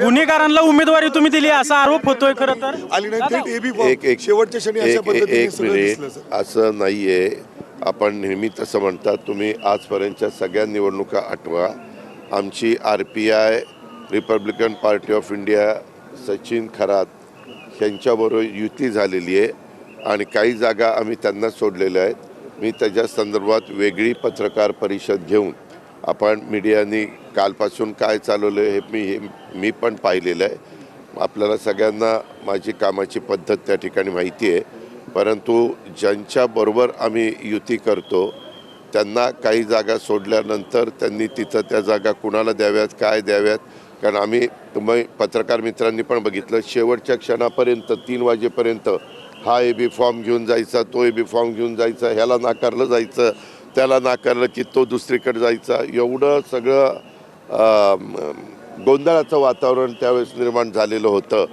गुन्हेगारांना उमेदवारी तुम्ही दिली असा आरोप होतोय खरं तर. आली नाही थेट एबी एक एक शेवटच्या क्षणी अशा एक पद्धतीने एक सगळं दिसलं मिनिट. सर. असं नाही आहे आपण नेहमी तसं म्हणतात तुम्ही आजपर्यंतच्या सगळ्या निवडणुका आठवा. आमची R P I Republican Party of India Sachin Kharat यांच्याबरोबर युती झालेली आहे आणि काही जागा आम्ही त्यांना सोडलेल्या आहेत. मी त्याच्या संदर्भात वेगळी पत्रकार परिषद घेऊन आपण मीडियानी कालपासून काय चालवलं हे मी हे मी पण पाहिलेलं आहे. आपल्याला सगळ्यांना माझी कामाची पद्धत त्या ठिकाणी माहिती आहे. परंतु ज्यांच्याबरोबर आम्ही युती करतो त्यांना काही जागा सोडल्यानंतर त्यांनी तिथं त्या जागा कुणाला द्याव्यात काय द्याव्यात? कारण आम्ही तुम्ही पत्रकार मित्रांनी पण बघितलं शेवटच्या क्षणापर्यंत तीन वाजेपर्यंत हा ए बी फॉर्म घेऊन जायचा तो ए बी फॉर्म घेऊन जायचा ह्याला नाकारलं जायचं त्याला नाकारलं की तो दुसरीकडे जायचा. एवढं सगळं गोंधळाचं वातावरण त्यावेळेस निर्माण झालेलं होतं.